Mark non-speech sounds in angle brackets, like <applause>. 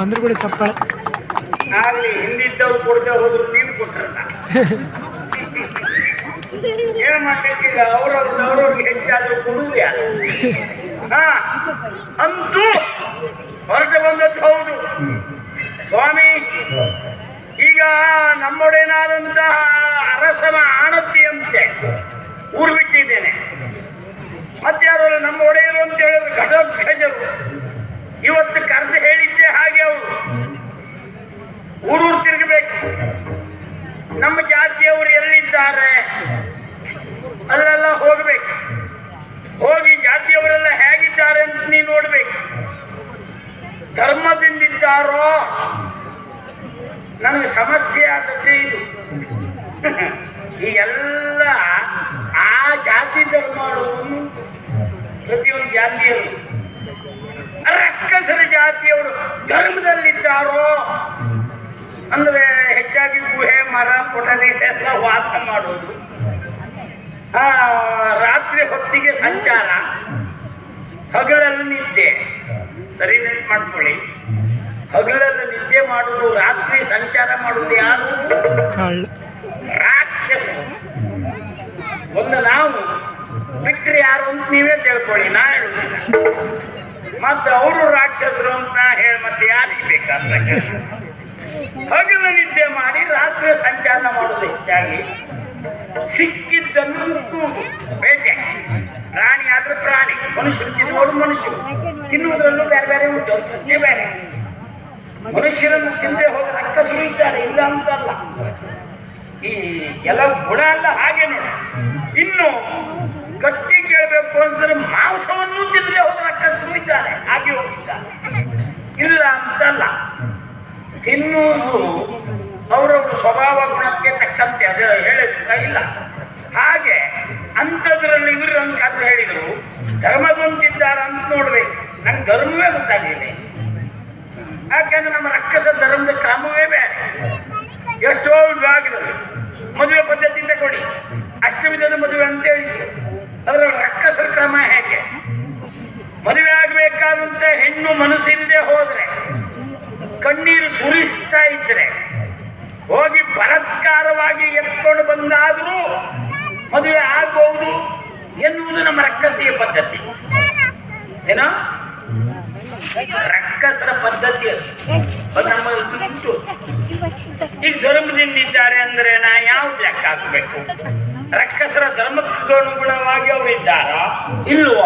ಅಂದ್ರೆ ಕೂಡ ಚಪ್ಪಾಳೆ. ಆಗ್ಲಿ ಹಿಂದಿದ್ದವ್ರು ಕೊಡದೆ ಹೋದ್ರು ನೀನು ಕೊಟ್ಟಿರಲ್ಲ ಏನು ಮಾಡ್ಲಿಕ್ಕಿಲ್ಲ ಅವ್ರವ್ರದ್ದು ಅವ್ರವ್ರಿಗೆ ಹೆಚ್ಚಾದ್ರೂ ಕೊಡುವುದು? ಹಾ, ಅಂತೂ ಹೊರಟು ಬಂದದ್ದು ಹೌದು. ಸ್ವಾಮಿ, ಈಗ ನಮ್ಮೊಡೇನಾದಂತಹ ಅರಸನ ಆಣತಿಯಂತೆ ಊರು ಸಮಸ್ಯೆ ಆದದ್ದೇ ಇದು. <laughs> ಈಗೆಲ್ಲ ಆ ಜಾತಿ ಧರ್ಮ ಅನ್ನೋದು ಪ್ರತಿಯೊಂದು ಜಾತಿಯವರು ರಕ್ಕಸರ ಜಾತಿಯವರು ಧರ್ಮದಲ್ಲಿದ್ದಾರೋ ಅಂದ್ರೆ ಹೆಚ್ಚಾಗಿ ಗುಹೆ, ಮರ, ಕೊಠಡಿ ಎಲ್ಲ ವಾಸ ಮಾಡೋದು ಆ ರಾತ್ರಿ ಹೊತ್ತಿಗೆ ಸಂಚಾರ. ಹಗಲಲ್ಲಿ ನಿದ್ದೆ. ಸರಿ ನೆನ್ಪು ಮಾಡ್ಕೊಳ್ಳಿ. ಹಗಲಲ್ಲಿ ನಿದ್ದೆ ಮಾಡುವುದು ರಾತ್ರಿ ಸಂಚಾರ ಮಾಡುವುದು ಯಾರು? ರಾಕ್ಷಸ ರಾಕ್ಷಸರು. ಒಂದು ನಾವು. ಬಿಟ್ಟರೆ ಯಾರು ಅಂತ ನೀವೇ ತಿಳ್ಕೊಳ್ಳಿ ನಾ ಹೇಳುದಿಲ್ಲ. ಮತ್ತೆ ಅವರು ರಾಕ್ಷಸರು ಅಂತ ಹೇಳಿ ಮತ್ತೆ ಯಾರಿಗೆ ಬೇಕಾದ್ರೆ ಹಗಲ ನಿದ್ದೆ ಮಾಡಿ ರಾತ್ರಿ ಸಂಚಾರ ಮಾಡೋದು ಹೆಚ್ಚಾಗಿ ಸಿಕ್ಕಿದ್ದನ್ನು ಮುಕ್ಕುವುದು ಬೇಟೆ ಪ್ರಾಣಿ ಆದ್ರೆ ಪ್ರಾಣಿ ಮನುಷ್ಯರು ತಿನ್ನುವುದು ಮನುಷ್ಯರು. ತಿನ್ನುವುದರಲ್ಲೂ ಬೇರೆ ಬೇರೆ ಉಂಟು ಪ್ರಶ್ನೆ ಬೇರೆ. ಮನುಷ್ಯರನ್ನು ತಿಂದೆ ಹೋದ ರಕ್ತ ಸುರಿಯುತ್ತಾರೆ ಇಲ್ಲ ಅಂತಲ್ಲ. ಈ ಕೆಲವು ಗುಣ ಅಲ್ಲ ಹಾಗೆ ನೋಡಿ. ಇನ್ನು ಗಟ್ಟಿ ಕೇಳಬೇಕು ಅಂದ್ರೆ ಮಾಂಸವನ್ನು ತಿಂದೆ ಹೋದ ರಕ್ತ ಸುರಿದ್ದಾರೆ ಹಾಗೆ ಹೋಗಿದ್ದಾರೆ ಇಲ್ಲ ಅಂತಲ್ಲ. ತಿನ್ನುವುದು ಅವರವರ ಸ್ವಭಾವ ಗುಣಕ್ಕೆ ತಕ್ಕಂತೆ, ಅದು ಹೇಳೋದಕ್ಕೆ ಇಲ್ಲ. ಹಾಗೆ ಅಂಥದ್ರಲ್ಲಿ ಇವರು ಅಂತ ಹೇಳಿದರು. ಧರ್ಮದಂತಿದ್ದಾರೆ ಅಂತ ನೋಡ್ಬೇಕು. ನಂಗೆ ಧರ್ಮವೇ ಗೊತ್ತಾಗಿಲ್ಲ ಯಾಕೆಂದ್ರೆ ನಮ್ಮ ರಕ್ಕಸ ಧರ್ಮದ ಕ್ರಮವೇ ಬೇರೆ. ಎಷ್ಟೋ ವಿಭಾಗದಲ್ಲಿ ಮದುವೆ ಪದ್ಧತಿಯಿಂದ ಕೊಡಿ ಅಷ್ಟವಿಧದ ಮದುವೆ ಅಂತ ಹೇಳಿದ್ರು ಅದರ ರಕ್ಕಸರ ಕ್ರಮ ಹೇಗೆ? ಮದುವೆ ಆಗಬೇಕಾದಂತ ಹೆಣ್ಣು ಮನಸ್ಸಿಲ್ಲದೆ ಹೋದ್ರೆ, ಕಣ್ಣೀರು ಸುರಿಸ್ತಾ ಇದ್ರೆ, ಹೋಗಿ ಬಲತ್ಕಾರವಾಗಿ ಎತ್ಕೊಂಡು ಬಂದಾದರೂ ಮದುವೆ ಆಗಬಹುದು ಎನ್ನುವುದು ನಮ್ಮ ರಕ್ಕಸಿಯ ಪದ್ಧತಿ. ರಕ್ಕಸರ ಪದ್ಧತಿ ಅದು. ಈಗ ಧರ್ಮದಿಂದಿದ್ದಾರೆ ಅಂದ್ರೆ ನಾ ಯಾವ್ದು ಲೆಕ್ಕ ಹಾಕ್ಬೇಕು? ರಕ್ಕಸರ ಧರ್ಮಕ್ಕೆ ಅನುಗುಣವಾಗಿ ಅವರು ಇದ್ದಾರಾ? ಇಲ್ವೋ?